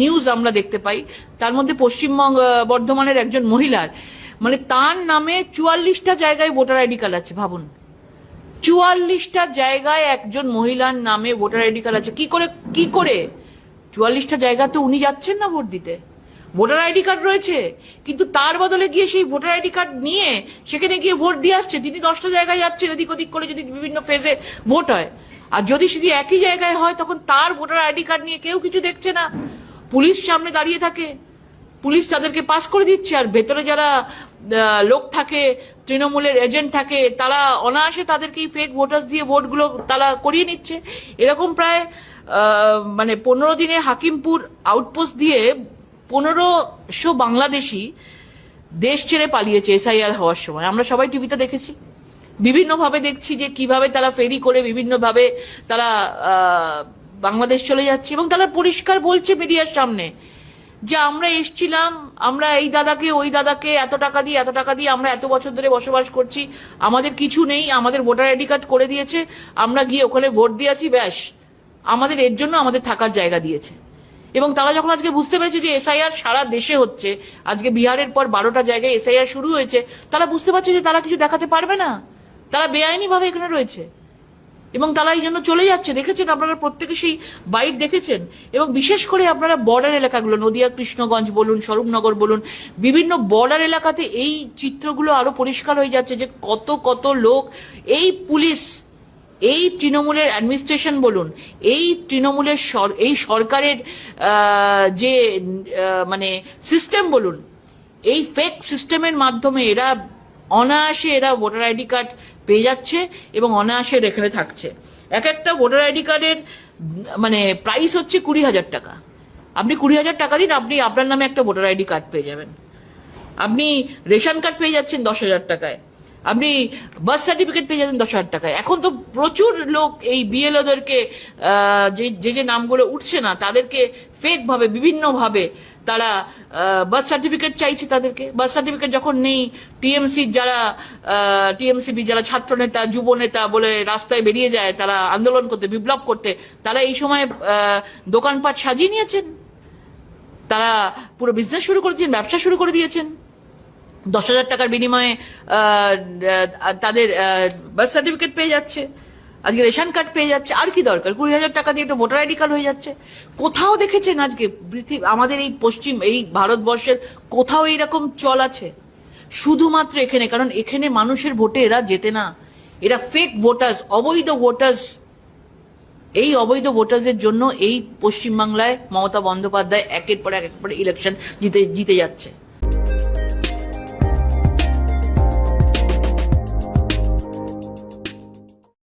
News আমরা দেখতে পাই। তার মধ্যে পশ্চিমবঙ্গ বর্ধমানের একজন মহিলার। মানে তার নামে চুয়াল্লিশটা জায়গায় ভোটার আইডি কার্ড আছে, ভাবুন। চুয়াল্লিশটা জায়গায় একজন মহিলার নামে ভোটার আইডি কার্ড আছে। কি করে কি করে? চুয়াল্লিশটা জায়গা তো উনি যাচ্ছেন না ভোট দিতে। ভোটার আইডি কার্ড রয়েছে, কিন্তু তার বদলে গিয়ে সেই ভোটার আইডি কার্ড নিয়ে সেখানে গিয়ে ভোট দিয়ে আসছে। তিনি দশটা জায়গায় যাচ্ছেন, এদিক ওদিক করে যদি বিভিন্ন ফেজে ভোট হয়। আর যদি শুধু একই জায়গায় হয়, তখন তার ভোটার আইডি কার্ড নিয়ে কেউ কিছু দেখছে না। পুলিশ সামনে দাঁড়িয়ে থাকে। পুলিশ তাদেরকে পাস করে দিচ্ছে। আর ভেতরে যারা লোক থাকে, তৃণমূলের এজেন্ট থাকে, তারা অনায়াসে তাদেরকে ফেক ভোটার্স দিয়ে ভোটগুলো তারা করিয়ে নিচ্ছে। এরকম প্রায় মানে পনেরো দিনে হাকিমপুর আউটপোস্ট দিয়ে পনেরোশো বাংলাদেশি দেশ ছেড়ে পালিয়েছে এসআইআর হওয়ার সময়। আমরা সবাই টিভিতে দেখেছি। বিভিন্নভাবে দেখছি যে কীভাবে তারা ফেরি করে বিভিন্নভাবে তারা বাংলাদেশ চলে যাচ্ছে এবং তারা পরিষ্কার বলছে মিডিয়ার সামনে যে আমরা এসছিলাম, আমরা এই দাদাকে, ওই দাদাকে এত টাকা দিয়ে, এত টাকা দিয়ে আমরা এত বছর ধরে বসবাস করছি, আমাদের কিছু নেই, আমাদের ভোটার আইডি কার্ড করে দিয়েছে, আমরা গিয়ে ওখানে ভোট দিয়েছি, ব্যাস। আমাদের এর জন্য আমাদের থাকার জায়গা দিয়েছে। এবং তারা যখন আজকে বুঝতে পেরেছে যে এসআইআর সারা দেশে হচ্ছে, আজকে বিহারের পর বারোটা জায়গায় এসআইআর শুরু হয়েছে, তারা বুঝতে পারছে যে তারা কিছু দেখাতে পারবে না। তারা বেআইনি ভাবে এখানে রয়েছে। এবং তারা এই জন্য চলে যাচ্ছে। দেখেছেন আপনারা প্রত্যেকে সেই বাইট দেখেছেন? এবং বিশেষ করে আপনারা বর্ডার এলাকাগুলো, নদিয়া, কৃষ্ণগঞ্জ বলুন, স্বরূপনগর বলুন, বিভিন্ন বর্ডার এলাকাতে এই চিত্রগুলো আরও পরিষ্কার হয়ে যাচ্ছে যে কত কত লোক এই পুলিশ, এই তৃণমূলের অ্যাডমিনিস্ট্রেশন বলুন, এই তৃণমূলের এই সরকারের যে মানে সিস্টেম বলুন, এই ফেক সিস্টেমের মাধ্যমে এরা অনায়াসে এরা ভোটার আইডি কার্ড পেয়ে যাচ্ছে এবং অনায়াসে এখানে থাকছে। এক একটা ভোটার আইডি কার্ডের মানে প্রাইস হচ্ছে কুড়ি হাজার টাকা। আপনি কুড়ি হাজার টাকা দিন, আপনি আপনার নামে একটা ভোটার আইডি কার্ড পেয়ে যাবেন। আপনি রেশন কার্ড পেয়ে যাচ্ছেন দশ হাজার টাকায়। আপনি বার্থ সার্টিফিকেট পেয়ে যাচ্ছেন দশ হাজার টাকায়। এখন তো প্রচুর লোক এই বিএলওদেরকে যে যে নামগুলো উঠছে না, তাদেরকে ফেক ভাবে বিভিন্ন ভাবে তারা বার্থ সার্টিফিকেট চাইছে তাদেরকে। বার্থ সার্টিফিকেট যখন নেই টিএমসি যারা টিএমসিবি যারা ছাত্র নেতা, যুব নেতা বলে রাস্তায় বেরিয়ে যায়, তারা আন্দোলন করতে, বিপ্লব করতে, তারা এই সময় দোকানপাট সাজিয়ে নিয়েছেন। তারা পুরো বিজনেস শুরু করে দিয়েছেন, ব্যবসা শুরু করে দিয়েছেন। দশ হাজার টাকার বিনিময়ে তাদের বার্থ সার্টিফিকেট পেয়ে যাচ্ছে। আজকে রেশন কার্ড পেয়ে যাচ্ছে, আর কি দরকার? কুড়ি হাজার টাকা দিয়ে একটা ভোটার আইডি কার্ড হয়ে যাচ্ছে। কোথাও দেখেছেন আজকে পৃথিবী, আমাদের এই পশ্চিম, এই ভারতবর্ষের কোথাও এইরকম চল আছে? শুধুমাত্র এখানে, কারণ এখানে মানুষের ভোটে এরা যেতে না। এরা ফেক ভোটার্স অবৈধ ভোটার্স এই অবৈধ ভোটারদের জন্য এই পশ্চিমবাংলায় মমতা বন্দ্যোপাধ্যায় একের পর এক এক পর ইলেকশন জিতে জিতে যাচ্ছে।